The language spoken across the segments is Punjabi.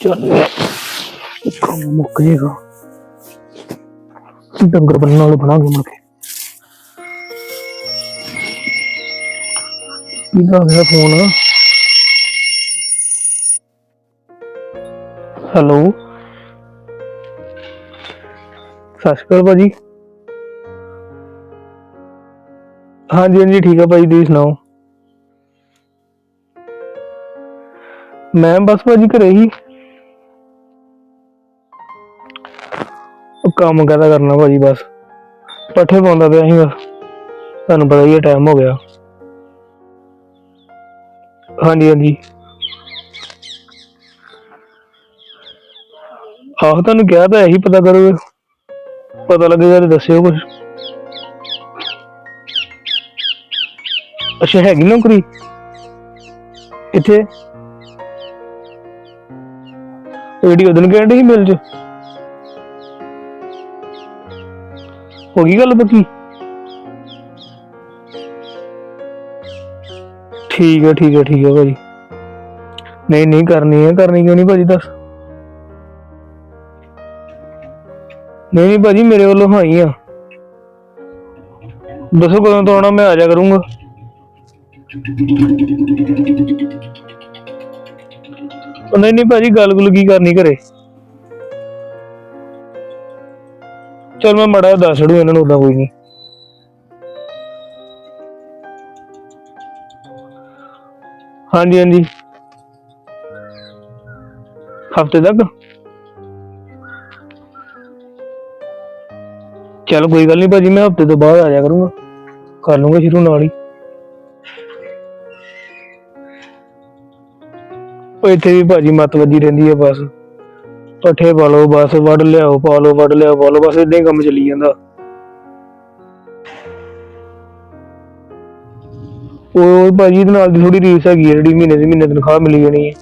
ਚੱਲ ਕੰਮ ਮੁੱਕ ਜੇਗਾ ਡੰਗਰ ਬੰਨਣ ਵਾਲੇ ਬਣਾਂਗੇ ਮੁੜ ਕੇ ਕਿਹਦਾ ਆ ਗਿਆ ਫੋਨ ਹੈਲੋ ਸਤਿ ਸ਼੍ਰੀ ਅਕਾਲ ਭਾਜੀ। ਹਾਂਜੀ ਹਾਂਜੀ, ਠੀਕ ਆ ਭਾਜੀ, ਤੁਸੀਂ ਸੁਣਾਓ? ਮੈਂ ਬਸ ਭਾਜੀ ਘਰੇ ਹੀ। ਕੰਮ ਕਾਹਦਾ ਕਰਨਾ ਭਾਜੀ ਬਸ। ਪੱਠੇ ਪਾਉਂਦਾ ਪਿਆ ਸੀ ਬਸ ਤੁਹਾਨੂੰ ਪਤਾ ਹੀ ਹੈ ਟਾਈਮ ਹੋ ਗਿਆ। ਹਾਂਜੀ ਹਾਂਜੀ। ਆਹ ਤੁਹਾਨੂੰ ਕਿਹਾ ਤਾਂ ਇਹੀ ਪਤਾ ਕਰੋ। ਪਤਾ ਲੱਗੇਗਾ ਤੇ ਦੱਸਿਓ ਕੁਝ ਅੱਛਾ, ਹੈਗੀ ਨੌਕਰੀ? ਇੱਥੇ? ਜਿਹੜੀ ਉਦੋਂ ਕਹਿੰਦੇ ਸੀ ਮਿਲ ਚ? ਹੋ ਗਈ ਗੱਲ ਪੱਕੀ? ਠੀਕ ਹੈ ਠੀਕ ਹੈ ਠੀਕ ਹੈ ਭਾਜੀ। ਨਹੀਂ ਨਹੀਂ, ਕਰਨੀ ਹੈ, ਕਰਨੀ ਕਿਉਂ ਨਹੀਂ ਭਾਜੀ, ਦੱਸ। ਨਹੀਂ ਨਹੀਂ ਭਾਜੀ, ਮੇਰੇ ਵੱਲੋਂ ਹਾਂ ਹੀ ਆ। ਦੱਸੋ ਕਦੋਂ ਤੋਂ ਆਉਣਾ, ਮੈਂ ਆ ਜਾ ਕਰੂੰਗਾ। ਨਹੀਂ ਨਹੀਂ ਭਾਜੀ, ਗੱਲ ਗੁੱਲ ਕੀ ਕਰਨੀ ਘਰੇ? ਚਲ ਮੈਂ ਮੜਾ ਦੱਸ ਛੜੂ ਇਹਨਾਂ ਨੂੰ ਉਦਾਂ ਕੋਈ ਨਹੀਂ ਹਾਂਜੀ ਹਾਂਜੀ। ਹਫ਼ਤੇ ਤੱਕ? ਚਲ ਕੋਈ ਗੱਲ ਨਹੀਂ ਭਾਜੀ, ਮੈਂ ਹਫ਼ਤੇ ਤੋਂ ਬਾਅਦ ਆ ਜਾ ਕਰੂੰਗਾ। ਕਰ ਲੂੰਗਾ ਸ਼ੁਰੂ ਨਾਲ ਹੀ। ਉਹ ਇੱਥੇ ਵੀ ਭਾਜੀ ਮੱਤ ਵੱਜੀ ਰਹਿੰਦੀ ਆ ਬਸ। ਪੱਠੇ ਪਾ ਲਓ, ਬਸ ਵੱਢ ਲਿਆਓ, ਪਾ ਲਓ, ਵੱਢ ਲਿਆਓ, ਪਾ ਲਓ, ਬਸ ਇਦਾਂ ਹੀ ਕੰਮ ਚੱਲੀ ਜਾਂਦਾ। ਉਹ ਭਾਜੀ ਦੇ ਨਾਲ ਦੀ ਥੋੜੀ ਰੀਸ ਹੈਗੀ ਹੈ ਜਿਹੜੀ ਮਹੀਨੇ ਦੀ, ਮਹੀਨੇ ਤਨਖਾਹ ਮਿਲੀ ਜਾਣੀ ਹੈ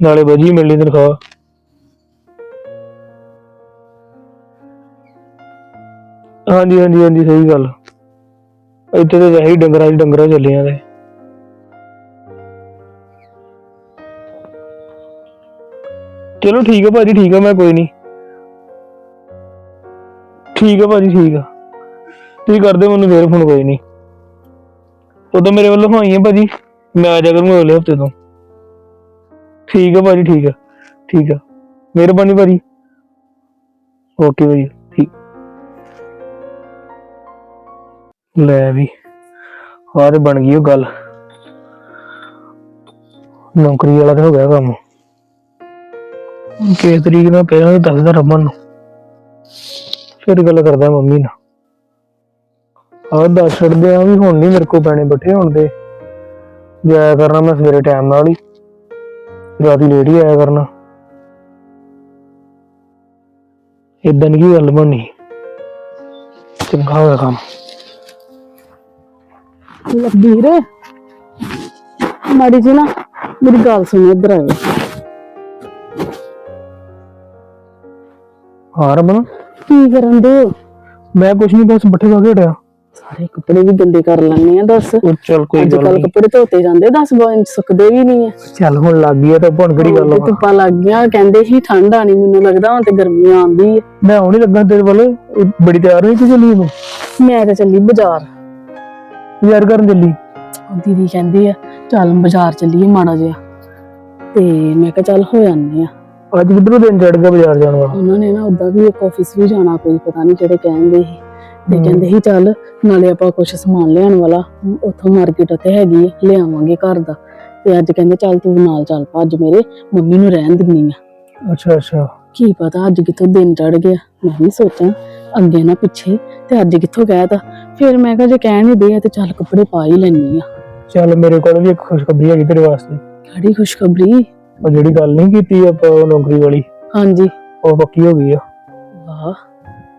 ਨਾਲੇ ਵਜੀ ਮਿਲਣੀ ਤਨਖਾਹ। ਹਾਂਜੀ ਹਾਂਜੀ ਹਾਂਜੀ, ਸਹੀ ਗੱਲ। ਇੱਥੇ ਤਾਂ ਵੈਸੇ ਹੀ ਡੰਗਰਾਂ 'ਚ ਡੰਗਰਾਂ ਚੱਲੇ ਦੇ ਚਲੋ ਠੀਕ ਆ ਭਾਜੀ, ਠੀਕ ਆ, ਮੈਂ ਕੋਈ ਨਹੀਂ ਠੀਕ ਆ ਭਾਜੀ, ਠੀਕ ਆ। ਤੁਸੀਂ ਕਰਦੇ ਮੈਨੂੰ ਫੇਰ ਫੋਨ, ਕੋਈ ਨਹੀਂ ਉਦੋਂ ਮੇਰੇ ਵੱਲੋਂ ਹੋਈ ਹੈ ਭਾਜੀ, ਮੈਂ ਆ ਜਾ ਕਰੂੰਗਾ ਅਗਲੇ ਹਫ਼ਤੇ ਤੋਂ। ਠੀਕ ਆ ਭਾਜੀ, ਠੀਕ ਆ ਠੀਕ ਆ। ਮਿਹਰਬਾਨੀ ਭਾਜੀ। ਓਕੇ ਭਾਜੀ, ਠੀਕ। ਲੈ ਵੀ, ਆਹ ਤੇ ਬਣ ਗਈ ਉਹ ਗੱਲ। ਨੌਕਰੀ ਵਾਲਾ ਤੇ ਹੋ ਗਿਆ ਕੰਮ। ਕਿਸ ਤਰੀਕ ਨਾਲ ਪਹਿਲਾਂ ਤਾਂ ਦੱਸਦਾ ਰਮਨ ਨੂੰ। ਫਿਰ ਗੱਲ ਕਰਦਾ ਮੰਮੀ ਨਾਲ। ਆਹ ਦੱਸ ਛੱਡਦੇ ਆ ਵੀ ਹੁਣ ਨਹੀਂ ਮੇਰੇ ਕੋ ਪੈਣੇ ਬੱਠੇ ਹੁਣ ਦੇ ਜਾਇਆ ਕਰਨਾ ਮੈਂ ਸਵੇਰੇ ਟਾਈਮ ਨਾਲ ਹੀ। ਰਾਤੀ ਲੇਟ ਹੀ ਆਇਆ ਕਰਨਾ। ਇਦਾਂ ਨਹੀਂ ਗੱਲ ਬਣਨੀ ਚੰਗਾ ਹੋਇਆ ਕੰਮ। ਲਖਬੀਰ, ਮਾੜੀ ਜੀ ਨਾ ਮੇਰੀ ਗੱਲ ਸੁਣ ਇੱਧਰ ਆਇਓ ਹਾਂ ਰਮਨ ਕੀ ਕਰਨ ਦੇ? ਹੋ? ਮੈਂ ਕੁਛ ਨਹੀਂ ਬਸ ਬੱਠੇ ਪਾ ਕੇ ਹਟਿਆ। ਸਾਰੇ ਕੱਪੜੇ ਵੀ ਗੰਦੇ ਕਰ ਲੈਣੇ ਆ ਦੱਸ। ਉਹ ਚੱਲ ਕੋਈ ਅੱਜ ਗੱਲ ਕੱਲ ਨਹੀਂ ਕੱਪੜੇ ਧੋਤੇ ਜਾਂਦੇ ਦੱਸ ਬਾਅਦ ਸੁੱਕਦੇ ਵੀ ਨਹੀਂ ਆ। ਚੱਲ ਹੁਣ ਲੱਗ ਗਈ ਆ ਤਾਂ ਹੁਣ ਕਿਹੜੀ ਗੱਲ ਤੇ ਆ ਧੁੱਪਾਂ ਲੱਗ ਗਈਆਂ ਕਹਿੰਦੇ ਸੀ ਠੰਡ ਆਣੀ ਮੈਨੂੰ ਲੱਗਦਾ ਹੁਣ ਤੇ ਗਰਮੀ ਆਉਂਦੀ ਹੈ ਮੈਂ ਆਉਣ ਹੀ ਲੱਗਾ ਤੇਰੇ ਵੱਲ ਬੜੀ ਤਿਆਰ ਹੋਈ ਕਿ ਚੱਲੀ ਤੂੰ ਮੈਂ ਤਾਂ ਚੱਲੀ ਬਾਜ਼ਾਰ। ਯਾਰ ਕਰਨ ਚੱਲੀ? ਉਹ ਦੀਦੀ ਕਹਿੰਦੀ ਆ ਚੱਲ ਬਾਜ਼ਾਰ ਚੱਲੀਏ ਮਾੜਾ ਜਿਹਾ। ਤੇ ਮੈਂ ਕਿਹਾ ਚੱਲ ਹੋ ਜਾਂਦੇ ਆ। ਅੱਜ ਕਿੱਧਰੋਂ ਦਿਨ ਚੜ ਗਿਆ ਬਾਜ਼ਾਰ ਜਾਣ ਵਾਲਾ? ਉਹਨਾਂ ਨੇ ਨਾ ਉਦਾਂ ਵੀ ਇੱਕ ਆਫਿਸ ਵੀ ਜਾਣਾ ਕੋਈ ਪਤਾ ਨਹੀਂ ਕਿਹੜੇ ਕਹਿੰਦੇ ਸੀ। ਤੇ। ਕਹਿੰਦੇ ਸੀ ਚੱਲ ਨਾਲੇ ਆਪਾਂ ਕੁਝ ਸਮਾਨ ਲਿਆਉਣ ਵਾਲਾ ਉੱਥੋਂ ਮਾਰਕੀਟ ਉੱਥੇ ਹੈਗੀ ਹੈ ਲਿਆਵਾਂਗੇ ਘਰ ਦਾ। ਤੇ ਅੱਜ ਕਹਿੰਦੇ ਚੱਲ ਤੂੰ ਨਾਲ ਚੱਲ ਭੱਜ ਮੇਰੇ ਮੰਮੀ ਨੂੰ ਰਹਿਣ ਦਿੰਨੀ ਆ। ਅੱਛਾ ਅੱਛਾ। ਕੀ ਪਤਾ ਅੱਜ ਕਿੱਥੋਂ ਦਿਨ ਚੜ ਗਿਆ ਮੈਂ ਵੀ ਸੋਚਾਂ ਅੱਗੇ ਨਾ ਪਿੱਛੇ ਤੇ ਅੱਜ ਕਿੱਥੋਂ ਕਹਿਤਾ ਫਿਰ ਮੈਂ ਕਿਹਾ ਜੇ ਕਹਿਣ ਹੀ ਦੇ ਆ ਤੇ ਚੱਲ ਕੱਪੜੇ ਪਾ ਹੀ ਲੈਣੀ ਆ। ਚੱਲ ਮੇਰੇ ਕੋਲ ਵੀ ਇੱਕ ਖੁਸ਼ਖਬਰੀ ਹੈਗੀ ਤੇਰੇ ਵਾਸਤੇ। ਕਿਹੜੀ ਖੁਸ਼ਖਬਰੀ? ਉਹ ਜਿਹੜੀ ਗੱਲ ਨਹੀਂ ਕੀਤੀ ਆਪਾਂ ਉਹ ਨੌਕਰੀ ਵਾਲੀ ਹਾਂਜੀ। ਉਹ ਪੱਕੀ ਹੋ ਗਈ ਆ। ਵਾਹ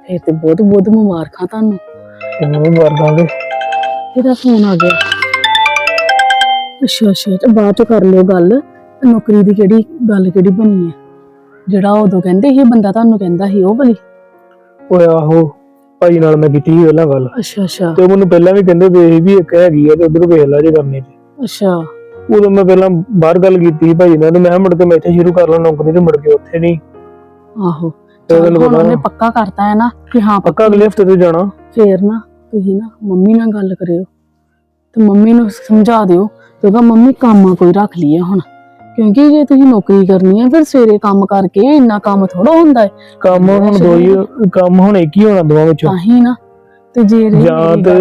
ਫਿਰ ਤੇ ਬਹੁਤ ਬਹੁਤ ਮੁਬਾਰਕਾਂ ਤੁਹਾਨੂੰ। ਤੈਨੂੰ ਵੀ ਮਾਰ ਦਾਂਗੇ ਇਹਦਾ ਫੋਨ ਆ ਗਿਆ। ਅੱਛਾ ਅੱਛਾ ਤੇ ਬਾਅਦ ਚ ਕਰ ਲਿਓ ਗੱਲ। ਨੌਕਰੀ ਦੀ ਕਿਹੜੀ ਗੱਲ ਕਿਹੜੀ ਬਣੀ ਹੈ ਜਿਹੜਾ ਉਦੋਂ ਕਹਿੰਦੇ ਸੀ ਬੰਦਾ ਤੁਹਾਨੂੰ ਕਹਿੰਦਾ ਸੀ ਉਹ ਵਾਲੀ। ਓਏ ਆਹੋ ਭਾਈ ਨਾਲ ਮੈਂ ਕੀਤੀ ਸੀ ਪਹਿਲਾਂ ਗੱਲ। ਅੱਛਾ ਅੱਛਾ। ਤੇ ਉਹ ਮੈਨੂੰ ਪਹਿਲਾਂ ਵੀ ਕਹਿੰਦੇ ਵੇ ਵੀ ਇੱਕ ਹੈਗੀ ਆ ਤੇ ਉਧਰ ਵੇਖ ਲੈ ਜੇ ਕਰਨੇ ਅੱਛਾ। ਉਦੋਂ ਮੈਂ ਪਹਿਲਾਂ ਬਾਹਰ ਗੱਲ ਕੀਤੀ ਭਾਜੀ ਨਾਲ ਤੇ ਮੈਂ ਕਿਹਾ ਮੁੜ ਕੇ ਮੈਂ ਇੱਥੇ ਸ਼ੁਰੂ ਕਰ ਲਾਂ ਨੌਕਰੀ ਤੇ ਮੁੜ ਕੇ ਉੱਥੇ ਨਹੀਂ। ਆਹੋ ਤੇ ਹੁਣ ਉਹਨੇ ਨਾ। ਪੱਕਾ ਕਰਤਾ ਹੈ ਨਾ ਕਿ ਹਾਂ ਪੱਕਾ ਅਗਲੇ ਹਫ਼ਤੇ ਤੇ ਜਾਣਾ। ਫੇਰ ਨਾ ਤੁਸੀਂ ਨਾ ਮੰਮੀ ਨਾਲ ਗੱਲ ਕਰਿਓ ਤੇ ਮੰਮੀ ਨੂੰ ਸਮਝਾ ਦਿਓ ਤੇ ਕਹਾਂ ਮੰਮੀ ਕੰਮ ਕੋਈ ਰੱਖ ਲਈਏ ਹੁਣ। ਕਿਉਂਕਿ ਜੇ ਤੁਸੀਂ ਨੌਕਰੀ ਕਰਨੀ ਹੈ ਫਿਰ ਸਵੇਰੇ ਕੰਮ ਕਰਕੇ ਇੰਨਾ ਕੰਮ ਥੋੜਾ ਹੁੰਦਾ ਹੈ। ਕੰਮ ਹੁਣ ਦੋ ਹੀ ਕੰਮ ਹੁਣ ਇੱਕ ਹੀ ਹੋਣਾ ਦੋਵਾਂ ਵਿੱਚੋਂ। ਤਾਂ ਹੀ ਨਾ। ਤੇ ਜੇ ਰਹੀ ਜਾਂ ਤੇ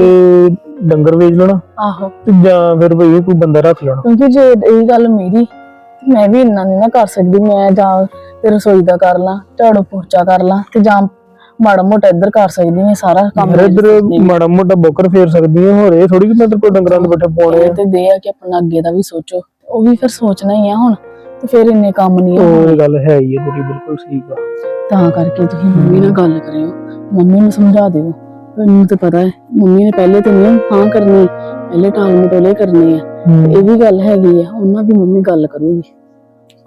ਡੰਗਰ ਵੇਚ ਲੈਣਾ ਆਹੋ। ਤੇ ਜਾਂ ਫਿਰ ਭਈ ਕੋਈ ਬੰਦਾ ਰੱਖ ਲੈਣਾ। ਕਿਉਂਕਿ ਜੇ ਇਹ ਗੱਲ ਮੇਰੀ ਤੇ ਮੈਂ ਵੀ ਇੰਨਾ ਨਹੀਂ ਨਾ ਕਰ ਸਕਦੀ ਮੈਂ ਜਾਂ ਤੇ ਰਸੋਈ ਦਾ ਕਰ ਲਾਂ ਝਾੜੂ ਪੋਚਾ ਕਰ ਲਾਂ ਤੇ ਜਾਂ ਮਾੜਾ ਮੋਟਾ ਇੱਧਰ ਕਰ ਸਕਦੀ ਹਾਂ ਸਾਰਾ ਕੰਮ ਇੱਧਰ ਮਾੜਾ ਮੋਟਾ ਬੋਕਰ ਫੇਰ ਸਕਦੀ ਹੈ ਹੋਰ ਇਹ ਥੋੜੀ ਕਿ ਮੈਂ ਤੇਰੇ ਕੋਲ ਡੰਗਰਾਂ ਦੇ ਬੱਠੇ ਪਾਉਣੇ ਆ ਤੇ ਦੇ ਆ ਕਿ ਆਪਣਾ ਅੱਗੇ ਦਾ ਵੀ ਸੋਚੋ ਉਹ ਵੀ ਫਿਰ ਸੋਚਣਾ ਹੀ ਆ ਹੁਣ ਤੇ ਫਿਰ ਇੰਨੇ ਕੰਮ ਨਹੀਂ ਉਹ ਹੋਣੇ ਇਹ ਗੱਲ ਹੈ ਹੀ ਹੈ ਤੇਰੀ ਬਿਲਕੁਲ ਠੀਕ ਆ ਤਾਂ ਕਰਕੇ ਤੁਸੀਂ ਮੰਮੀ ਨਾਲ ਗੱਲ ਕਰਿਓ ਮੰਮੀ ਨੂੰ ਸਮਝਾ ਦਿਓ। ਮੈਨੂੰ ਤਾਂ ਪਤਾ ਹੈ। ਮੰਮੀ ਨੇ ਪਹਿਲੇ ਤੇ ਨਹੀਂ ਹਾਂ ਕਰਨੀ ਪਹਿਲੇ ਟਾਲ ਮਟੋਲੇ ਕਰਨੇ ਆ ਹੂੰ। ਇਹ ਵੀ ਗੱਲ ਹੈਗੀ ਆ ਉਹਨਾਂ ਦੀ ਮੰਮੀ ਗੱਲ ਕਰੂਗੀ।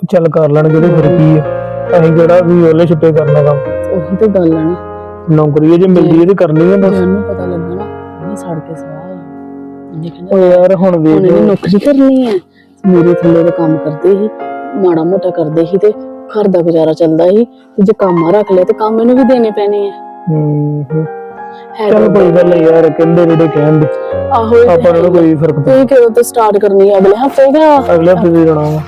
ਚੱਲ ਕਰ ਲੈਣਗੇ ਤੇ ਫਿਰ ਕੀ ਆ ਅਸੀਂ ਕਿਹੜਾ ਵੀ ਉਹਲੇ ਛੁੱਟੇ ਕਰਨਾ ਕੰਮ। ਉਹੀ ਤੇ ਗੱਲ ਆ ਨਾ। ਨੌਕਰੀ ਜੇ ਮਿਲਦੀ ਹੈ ਤੇ ਕਰਨੀ ਹੈ ਜੇ ਬਸ ਉਹਨੂੰ ਪਤਾ ਲੱਗਾ ਨਾ ਉਹਨੇ ਸੜ ਕੇ ਸਵਾਹ ਉਹਨੇ ਕਹਿੰਦਾ ਯਾਰ ਹੁਣ ਉਹਨੇ ਵੀ ਵੇਖ ਨੌਕਰੀ ਕਰਨੀ ਹੈ। ਮੇਰੇ ਥੱਲੇ ਦਾ ਕੰਮ ਕਰਦੇ ਸੀ ਮਾੜਾ ਮੋਟਾ ਕਰਦੇ ਸੀ ਤੇ ਘਰ ਦਾ ਗੁਜ਼ਾਰਾ ਚੱਲਦਾ ਸੀ। ਤੇ ਜੇ ਕੰਮ ਰੱਖ ਲਿਆ ਤੇ ਕੰਮ ਇਹਨੂੰ ਵੀ ਦੇਣੇ ਪੈਣੇ ਆ। ਹੂੰ ਹੂੰ। ਹੈ ਚੱਲ ਕੋਈ ਗੱਲ ਨਹੀਂ ਯਾਰ ਕਹਿੰਦੇ ਜਿਹੜੇ ਕਹਿੰਦੇ। ਆਹੋ ਇਹ ਤੇ ਆਪਾਂ ਨੂੰ। ਕੋਈ ਫ਼ਰਕ ਨਹੀਂ ਤੁਸੀਂ ਕਿਉਂ ਤੇ ਸਟਾਰਟ ਕਰਨੀ ਹੈ ਅਗਲੇ ਹਫ਼ਤੇ ਦਾ ਅਗਲੇ ਹਫ਼ਤੇ ਵੀ ਜਾਣਾ ਵਾ।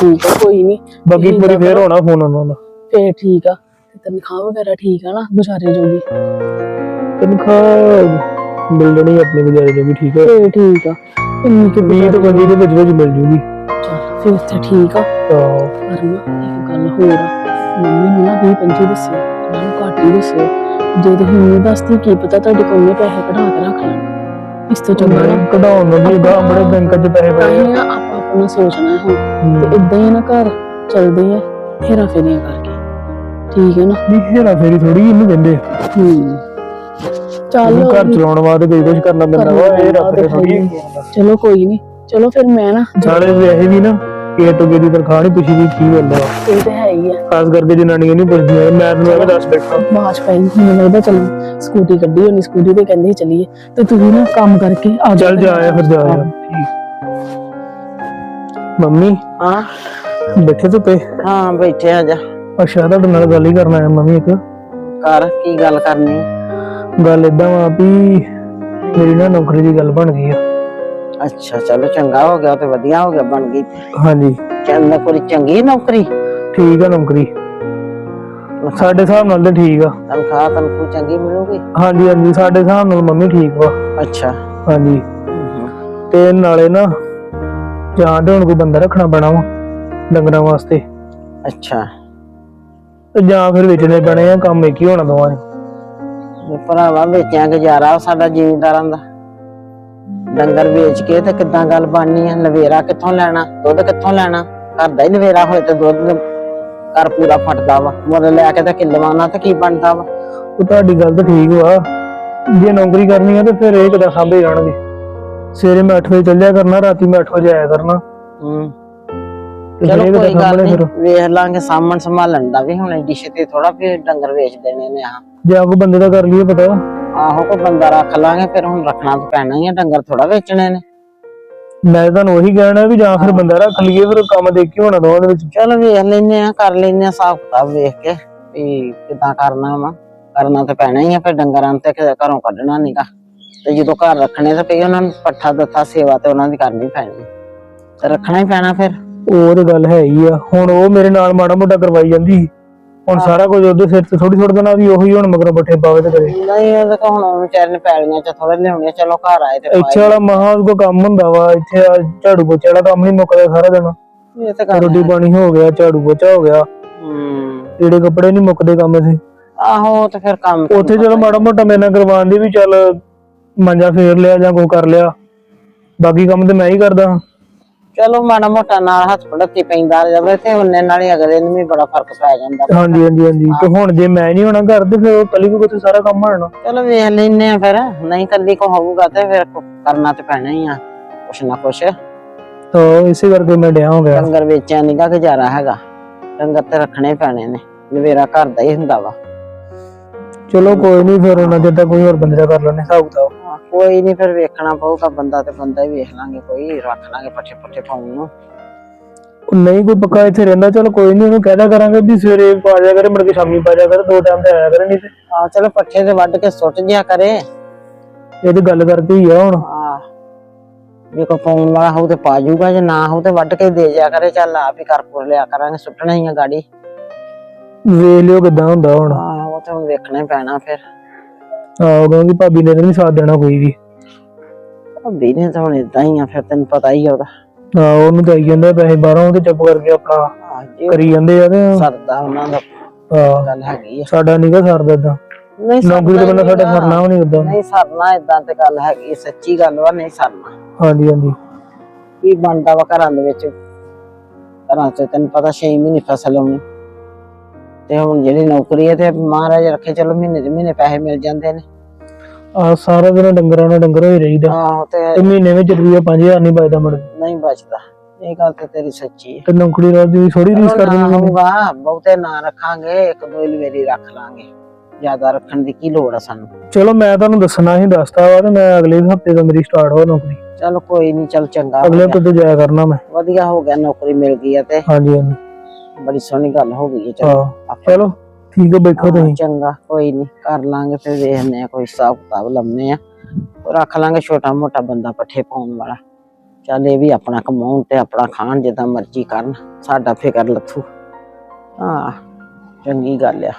ਠੀਕ ਆ ਕੋਈ ਨਹੀਂ ਬਾਕੀ ਵਾਰੀ ਫੇਰ ਹੋਣਾ ਫੋਨ ਉਹਨਾਂ ਦਾ। ਫੇਰ ਠੀਕ ਆ। ਤੇ ਤਨਖਾਹ ਵਗੈਰਾ ਠੀਕ ਆ ਨਾ ਗੁਜ਼ਾਰੇ ਜੋਗੀ? ਤਨਖਾਹ ਮਿਲ ਜਣੀ ਆਪਣੀ ਗੁਜ਼ਾਰੇ ਵੀ ਠੀਕ ਹੈ ਫੇਰ ਠੀਕ ਆ। ਇੰਨੀ ਕਿ 20 ਤੋਂ 25 ਦੇ ਵਿੱਚ ਵਿੱਚ ਮਿਲ ਜੂਗੀ। ਚੱਲ ਫਿਰ ਤੇ ਠੀਕ ਆ। ਤਾਂ ਪਰ ਨਾ ਇੱਕ ਗੱਲ ਹੋਰ ਆ। ਮੰਮੀ ਨੂੰ ਨਾ ਵੀਹ ਪੰਜੀ ਦੱਸਿਓ ਇਹਨਾਂ ਨੂੰ ਘੱਟ ਹੀ ਦੱਸਿਓ। ਜੇ ਤੁਸੀਂ ਮੈਨੂੰ ਦੱਸਦੀ ਕੀ ਪਤਾ ਤੁਹਾਡੇ ਕੋਲ ਨੇ ਪੈਸੇ ਕਢਾ ਕੇ ਰੱਖ ਲੈਣ। ਇਸ ਤੋਂ ਚੰਗਾ ਨਾ। ਕਢਾਉਣ ਨੂੰ ਵੀ ਗਾ ਬੜੇ ਬੈਂਕਾਂ 'ਚ ਪੈਸੇ ਪਏ। ਨਾ ਆਪਾਂ ਆਪਣਾ ਸੋਚਣਾ ਹੁਣ। ਤੇ ਇਦਾਂ ਹੀ ਨਾ ਘਰ ਚੱਲਦੇ ਆ ਫੇਰਾ ਫੇਰੀਆਂ ਕਰਕੇ। ਠੀਕ ਹੈ ਨਾ? ਨਹੀਂ ਹੈਰਾ ਫੇਰੀ ਥੋੜੀ ਇਹਨੂੰ ਕਹਿੰਦੇ ਹੂੰ। ਚੱਲ ਘਰ ਚਲਾਉਣ ਵਾਸਤੇ ਕੋਈ ਕੁਝ ਕਰਨਾ ਪੈਂਦਾ ਵਾ ਇਹ ਰੱਬ ਤੇ ਥੋੜੀ ਚਲੋ ਕੋਈ ਨਹੀਂ ਚਲੋ ਫਿਰ ਮੈਂ ਨਾ ਨਾਲੇ ਵੈਸੇ ਵੀ ਨਾ ਕੇ ਟੋਗੇ ਦੀ ਤਨਖਾਹ ਨਹੀਂ ਪੁੱਛੀ ਦੀ ਕੀ ਵਾ ਇਹ ਤੇ ਹੈ ਹੀ ਆ। ਖਾਸ ਕਰਕੇ ਜਨਾਨੀਆਂ ਨਹੀਂ ਪੁੱਛਦੀਆਂ ਮੈਂ ਤੈਨੂੰ ਐਵੇਂ ਦੱਸ ਬੈਠਾ। ਬਾਜ ਪਈ ਮੈਨੂੰ ਲੱਗਦਾ ਚਲੋ ਸਕੂਟੀ ਕੱਢੀ ਹੋਣੀ ਸਕੂਟੀ ਤੇ ਕਹਿੰਦੇ ਚੱਲੀਏ। ਤੇ ਤੁਸੀਂ ਨਾ ਕੰਮ ਕਰਕੇ ਆ ਚੱਲ ਜਾ ਆਇਆ ਫਿਰ ਜਾ ਆਇਆ। ਠੀਕ ਮੰਮੀ ਹਾਂ? ਬੈਠੇ ਤੂੰ ਪਏ ਹਾਂ ਬੈਠੇ ਆ ਜਾ। ਅੱਛਾ ਤੁਹਾਡੇ ਨਾਲ ਗੱਲ ਹੀ ਕਰਨਾ ਹੈ ਮੰਮੀ ਇੱਕ। ਕਰ ਕੀ ਗੱਲ ਕਰਨੀ? ਗੱਲ ਇਦਾਂ ਵਾ ਵੀ ਮੇਰੀ ਨਾ ਨੌਕਰੀ ਦੀ ਗੱਲ ਬਣ ਗਈ ਆ। ਅੱਛਾ ਚਲੋ ਚੰਗਾ ਹੋ ਗਿਆ ਤੇ ਵਧੀਆ ਹੋ ਗਿਆ ਬਣ ਗਈ। ਹਾਂਜੀ। ਚੰਨ ਕੋਈ ਚੰਗੀ ਨੌਕਰੀ? ਠੀਕ ਆ ਨੌਕਰੀ। ਸਾਡੇ ਹਿਸਾਬ ਨਾਲ ਤੇ ਠੀਕ ਆ। ਤਨਖਾਹ ਤਨਖੂ ਚੰਗੀ ਮਿਲੂਗੀ? ਹਾਂਜੀ ਹਾਂਜੀ ਸਾਡੇ ਹਿਸਾਬ ਨਾਲ ਮੰਮੀ ਠੀਕ ਵਾ। ਅੱਛਾ। ਹਾਂਜੀ। ਤੇ ਨਾਲੇ ਨਾ ਜਾਂ ਤੇ ਹੁਣ ਕੋਈ ਬੰਦਾ ਰੱਖਣਾ ਪੈਣਾ ਵਾ ਡੰਗਰਾਂ ਵਾਸਤੇ। ਅੱਛਾ। ਤੇ ਜਾਂ ਫਿਰ ਵੇਚਣੇ ਪੈਣੇ ਆ ਕੰਮ ਇੱਕ ਹੀ ਹੋਣਾ ਦੋਵਾਂ ਇਹ ਭਰਾਵਾ ਵੇਚਿਆ ਗੁਜ਼ਾਰਾ ਸਾਡਾ ਜ਼ਿਮੀਂਦਾਰਾਂ ਦਾ। ਡੰਗਰ ਵੇਚ ਕੇ ਤੇ ਕਿੱਦਾਂ ਗੱਲ ਬਣਨੀ ਆ? ਲਵੇਰਾ ਕਿੱਥੋਂ ਲੈਣਾ? ਦੁੱਧ ਕਿੱਥੋਂ ਲੈਣਾ? ਘਰ ਦਾ ਹੀ ਲਵੇਰਾ ਹੋਏ ਤੇ ਦੁੱਧ ਘਰ ਪੂਰਾ ਫਟਦਾ ਵਾ। ਮੁੱਲ ਲੈ ਕੇ ਤੇ ਕਿਲਵਾਣਾ ਤੇ ਕੀ ਬਣਦਾ ਵਾ? ਉਹ ਤੁਹਾਡੀ ਗੱਲ ਤਾਂ ਠੀਕ ਵਾ। ਜੇ ਨੌਕਰੀ ਕਰਨੀ ਆ ਤੇ ਫਿਰ ਇਹ ਕਿਦਾਂ ਸਾਂਭੇ ਜਾਣਗੇ? ਸਵੇਰੇ ਮੈਂ 8 ਵਜੇ ਚੱਲਿਆ ਕਰਨਾ ਰਾਤੀ ਮੈਂ 8 ਵਜੇ ਆਇਆ ਕਰਨਾ। ਹੂੰ। ਤੇ ਫਿਰ ਚਲੋ ਕੋਈ ਗੱਲ ਨਹੀਂ ਫਿਰ? ਵੇਖ ਲਾਂਗੇ ਸਾਹਮਣ ਸੰਭਾਲਣ ਦਾ ਵੀ ਹੁਣ ਐਡੀ ਛੇਤੀ ਥੋੜਾ ਵੀ ਡੰਗਰ ਵੇਚ ਦੇਣੇ ਨੇ ਆ ਜਾਂ ਕੋਈ ਬੰਦੇ ਦਾ ਕਰ ਲਈਏ ਪਤਾ। ਆਹੋ ਕੋਈ ਬੰਦਾ ਰੱਖ ਲਾਂਗੇ ਫਿਰ ਹੁਣ ਰੱਖਣਾ ਤਾਂ ਪੈਣਾ ਹੀ ਆ ਡੰਗਰ ਥੋੜਾ ਵੇਚਣੇ ਨੇ। ਮੈਂ ਤੁਹਾਨੂੰ ਉਹੀ ਕਹਿਣਾ ਵੀ ਜਾਂ ਫਿਰ ਬੰਦਾ ਰੱਖ ਲਈਏ ਫਿਰ ਕੰਮ ਦੇਖ ਕੇ ਹੋਣਾ ਦੋਵਾਂ ਦੇ ਵਿੱਚ। ਚਲੋ ਵੇਖ ਲੈਨੇ ਆ ਕਰ ਲੈਨੇ ਆ ਹਿਸਾਬ ਕਿਤਾਬ ਵੇਖ ਕੇ ਵੀ ਕਿਦਾਂ ਕਰਨਾ ਵਾ। ਕਰਨਾ ਤਾਂ ਪੈਣਾ ਹੀ ਆ ਫਿਰ ਡੰਗਰਾਂ ਨੂੰ ਤੇ ਕਿਤੇ ਘਰੋਂ ਕੱਢਣਾ ਨਹੀਂਗਾ ਤੇ ਜਦੋਂ ਘਰ ਰੱਖਣੇ ਤਾਂ ਪਈ ਉਹਨਾਂ ਨੂੰ ਪੱਠਾ ਦੱਥਾ ਸੇਵਾ ਤੇ ਉਹਨਾਂ ਦੀ ਕਰਨੀ ਪੈਣੀ। ਤੇ ਰੱਖਣਾ ਹੀ ਪੈਣਾ ਫਿਰ। ਉਹ ਤੇ ਗੱਲ ਹੈ ਹੀ ਆ ਹੁਣ ਉਹ ਮੇਰੇ ਨਾਲ ਮਾੜਾ ਮੋਟਾ ਕਰਵਾਈ ਜਾਂਦੀ ਸੀ। ਹੁਣ ਸਾਰਾ ਕੁਝ ਉਹਦੇ ਸਿਰ ਤੇ ਥੋੜੀ ਥੋੜੀ ਦੇਣਾ ਵੀ ਉਹੀ ਹੁਣ ਮਗਰੋਂ ਪੱਠੇ ਪਾਵੇ ਤੇ ਕਰੇ। ਨਹੀਂ ਉਹਦੇ ਕੋ ਹੁਣ ਵਿਚਾਰੇ ਨੇ ਪੈਲੀਆਂ ਚ ਥੋੜੇ ਲਿਆਉਣੇ ਆ, ਚਲੋ ਘਰ ਆਏ ਤੇ ਇੱਥੇ ਵਾਲਾ ਮਹਾ ਕੋ ਕੰਮ ਹੁੰਦਾ ਵਾ ਇੱਥੇ ਆ ਝਾੜੂ ਪੋਚੇ ਵਾਲਾ ਕੰਮ ਨਹੀਂ ਮੁੱਕਦਾ ਸਾਰਾ ਦਿਨ। ਇਹ ਤਾਂ ਰੋਟੀ ਪਾਣੀ ਹੋ ਗਿਆ ਝਾੜੂ ਪੋਚਾ ਹੋ ਗਿਆ। ਹੂੰ। ਜਿਹੜੇ ਕੱਪੜੇ ਨਹੀਂ ਮੁੱਕਦੇ ਕੰਮ ਇਥੇ। ਆਹੋ ਤੇ ਫਿਰ ਕੰਮ ਉੱਥੇ ਚਲੋ ਮਾੜਾ ਮੋਟਾ ਮੇਰੇ ਨਾਲ ਕਰਵਾਉਣ ਦੀ ਵੀ ਚੱਲ ਮੰਜਾ ਫੇਰ ਲਿਆ ਜਾਂ ਕੋਈ ਕਰ ਲਿਆ। ਬਾਕੀ ਕੰਮ ਤੇ ਮੈਂ ਹੀ ਕਰਦਾ ਹਾਂ। ਚਲੋ ਮਾੜਾ ਮੋਟਾ ਨਾਲ ਹੱਥ ਪੜਤੀ ਪੈਂਦਾ ਜਾਵੇ ਤੇ ਉਹਨੇ ਨਾਲ ਹੀ ਅਗਲੇ ਨੂੰ ਵੀ ਬੜਾ ਫ਼ਰਕ ਪੈ ਜਾਂਦਾ। ਹਾਂਜੀ ਹਾਂਜੀ ਹਾਂਜੀ। ਤੇ ਹੁਣ ਜੇ ਮੈਂ ਨਹੀਂ ਹੋਣਾ ਘਰ ਤੇ ਫਿਰ ਕੱਲੀ ਕੋ ਕਿੱਥੇ ਸਾਰਾ ਕੰਮ ਹੋਣਾ? ਚਲੋ ਵੇਖ ਲੈਨੇ ਆ ਫਿਰ। ਨਹੀਂ ਕੱਲੀ ਕੋ ਹੋਊਗਾ ਤੇ ਫਿਰ ਕਰਨਾ ਤੇ ਪੈਣਾ ਹੀ ਆ ਕੁਛ ਨਾ ਕੁਛ। ਤਾਂ ਇਸੇ ਕਰਕੇ ਮੈਂ ਡਿਆ ਹੋ ਗਿਆ। ਡੰਗਰ ਵੇਚਿਆ ਨੀਗਾ ਗੁਜ਼ਾਰਾ ਹੈਗਾ। ਡੰਗਰ ਤੇ ਰੱਖਣੇ ਪੈਣੇ ਨੇ ਲਵੇਰਾ ਘਰ ਦਾ ਹੀ ਹੁੰਦਾ ਵਾ। ਚਲੋ ਕੋਈ ਨਹੀਂ ਫਿਰ ਉਹਨਾਂ ਜਿੱਦਾਂ ਕੋਈ ਹੋਰ ਬੰਦੇ ਦਾ ਕਰ ਲੈਣੇ ਹਿਸਾਬ ਕਿਤਾਬ ਕੋਈ ਨਹੀਂ ਫਿਰ ਵੇਖਣਾ ਪਊਗਾ ਬੰਦਾ ਤੇ ਬੰਦਾ ਹੀ ਵੇਖ ਲਾਂਗੇ ਕੋਈ ਰੱਖ ਲਾਂਗੇ ਪੱਠੇ ਪੱਠੇ ਪਾਉਣ ਨੂੰ। ਉਹ ਨਹੀਂ ਕੋਈ ਪੱਕਾ ਇੱਥੇ ਰਹਿੰਦਾ ਚਲ ਕੋਈ ਨਹੀਂ ਉਹਨੂੰ ਕਹਿਦਾ ਕਰਾਂਗੇ ਵੀ ਸਵੇਰੇ ਪਾ ਜਾ ਕਰੇ ਮੁੜ ਕੇ ਸ਼ਾਮੀ ਪਾ ਜਾ ਕਰ ਦੋ ਟਾਈਮ ਤੇ ਆਇਆ ਕਰੇ ਨਹੀਂ ਤੇ ਆ ਚਲੋ ਪੱਠੇ ਤੇ ਵੱਢ ਕੇ ਸੁੱਟ ਜਿਆ ਕਰੇ। ਇਹ ਤੇ ਗੱਲ ਕਰਕੇ ਹੀ ਆ ਹੁਣ। ਆ ਜੇ ਕੋਈ ਪਾਉਣ ਵਾਲਾ ਹੋਊ ਤੇ ਪਾ ਜੂਗਾ ਜੇ ਨਾ ਹੋਊ ਤੇ ਵੱਢ ਕੇ ਦੇ ਜਾ ਕਰੇ ਚੱਲ ਆਪ ਹੀ ਕਰਪੁਰ ਲਿਆ ਕਰਾਂਗੇ ਸੁੱਟਣਾ ਹੀ ਆ ਗਾੜੀ। ਵੇਖ ਲਿਓ ਕਿਦਾਂ ਹੁੰਦਾ ਹੁਣ। ਆ ਉਹ ਤੇ ਹੁਣ ਵੇਖਣਾ ਹੀ ਪੈਣਾ ਫਿਰ। ਆਹ ਕਹਾਂਗੀ ਭਾਬੀ ਨੇ ਤਾਂ ਨਹੀਂ ਸਾਥ ਦੇਣਾ ਕੋਈ ਵੀ। ਭਾਬੀ ਨੇ ਤਾਂ ਹੁਣ ਇਦਾਂ ਹੀ ਆ ਫਿਰ ਤੈਨੂੰ ਪਤਾ ਹੀ ਆ ਉਹਦਾ। ਆਹ ਉਹਨੂੰ ਤਾਂ ਆਈ ਜਾਂਦੇ ਪੈਸੇ ਬਾਹਰੋਂ ਤੇ ਚੁੱਪ ਕਰਕੇ ਆਪਣਾ ਜੇ ਕਰੀ ਜਾਂਦੇ ਆ ਤੇ ਸਰਦਾ ਉਹਨਾਂ ਦਾ ਆਹ ਗੱਲ ਹੈਗੀ ਆ। ਸਾਡਾ ਨਿਗਾ ਸਰਦਾ ਏਦਾਂ। ਨਹੀਂ ਨੌਕਰੀ ਤੇ ਬੰਦਾ ਸਾਡਾ ਸਰਨਾ ਵੀ ਨਹੀਂ ਉਦਾਂ ਨਹੀਂ ਸਰਨਾ ਇਦਾਂ ਤੇ ਗੱਲ ਹੈਗੀ ਸੱਚੀ ਗੱਲ ਵਾ ਨਹੀਂ ਸਰਨਾ। ਹਾਂਜੀ ਹਾਂਜੀ। ਕੀ ਬਣਦਾ ਵਾ ਘਰਾਂ ਦੇ ਵਿੱਚ? ਘਰਾਂ 'ਚ ਤੈਨੂੰ ਪਤਾ 6 ਮਹੀਨੇ ਫਸਲ ਆਉਣੀ। ਤੇ ਹੁਣ ਜਿਹੜੀ ਨੌਕਰੀ ਹੈ ਤੇ ਮਹਾਰਾਜ ਰੱਖੇ ਚਲੋ ਮਹੀਨੇ ਦੇ ਮਹੀਨੇ ਪੈਸੇ ਮਿਲ ਜਾਂਦੇ ਨੇ। ਆ ਸਾਰਾ ਦਿਨ ਡੰਗਰਾਂ ਨਾਲ ਡੰਗਰ ਹੋਈ ਰਹੀਦਾ। ਆਹੋ ਤੇ ਤੇ ਮਹੀਨੇ ਵਿੱਚ ਰੁਪਈਆ 5000 ਨਹੀਂ ਬਚਦਾ ਮੁੜ। ਨਹੀਂ ਬਚਦਾ। ਇਹ ਗੱਲ ਤੇ ਤੇਰੀ ਸੱਚੀ ਹੈ। ਤੇ ਨੌਕਰੀ ਨਾਲ ਦੀ ਥੋੜੀ ਰੀਸ ਕਰ ਨਾ ਦਿੰਦੇ ਨੇ। ਹੋਊਗਾ ਬਹੁਤੇ ਨਾ ਰੱਖਾਂਗੇ ਇੱਕ ਦੋ ਲਵੇਰੀ ਰੱਖ ਲਾਂਗੇ। ਜ਼ਿਆਦਾ ਰੱਖਣ ਦੀ ਕੀ ਲੋੜ ਆ ਸਾਨੂੰ? ਚਲੋ ਮੈਂ ਤੁਹਾਨੂੰ ਦੱਸਣਾ ਹੀ ਦੱਸਤਾ ਵਾ ਤੇ ਮੈਂ ਅਗਲੇ ਹਫ਼ਤੇ ਤੋਂ ਮੇਰੀ ਸਟਾਰਟ ਹੋ ਨੌਕਰੀ। ਚਲ ਕੋਈ ਨਹੀਂ ਚਲ ਚੰਗਾ ਹੋ ਅਗਲੇ ਗਿਆ। ਹਫ਼ਤੇ ਤੋਂ ਜਾਇਆ ਕਰਨਾ ਮੈਂ। ਵਧੀਆ ਹੋ ਗਿਆ ਨੌਕਰੀ ਮਿਲ ਗਈ ਹੈ ਤੇ। ਹਾਂਜੀ ਹਾਂਜੀ। ਬੜੀ ਸੋਹਣੀ ਗੱਲ ਹੋ ਗਈ ਹੈ ਚਲੋ ਹਾਂ ਆਪਾਂ ਚਲੋ ਠੀਕ ਹੈ ਬੈਠੋ ਹਾਂ, ਤੁਸੀਂ। ਚੰਗਾ ਕੋਈ ਨਹੀਂ ਕਰ ਲਾਂਗੇ ਫਿਰ ਵੇਖਨੇ ਆ ਕੋਈ ਹਿਸਾਬ ਕਿਤਾਬ ਲੰਮੇ ਆ ਉਹ ਰੱਖ ਲਾਂਗੇ ਛੋਟਾ ਮੋਟਾ ਬੰਦਾ ਪੱਠੇ ਪਾਉਣ ਵਾਲਾ। ਚੱਲ ਇਹ ਵੀ ਆਪਣਾ ਕਮਾਉਣ ਤੇ ਆਪਣਾ ਖਾਣ ਜਿੱਦਾਂ ਮਰਜ਼ੀ ਕਰਨ ਸਾਡਾ ਫਿਕਰ ਲੱਥੂ। ਹਾਂ ਚੰਗੀ ਗੱਲ ਆ।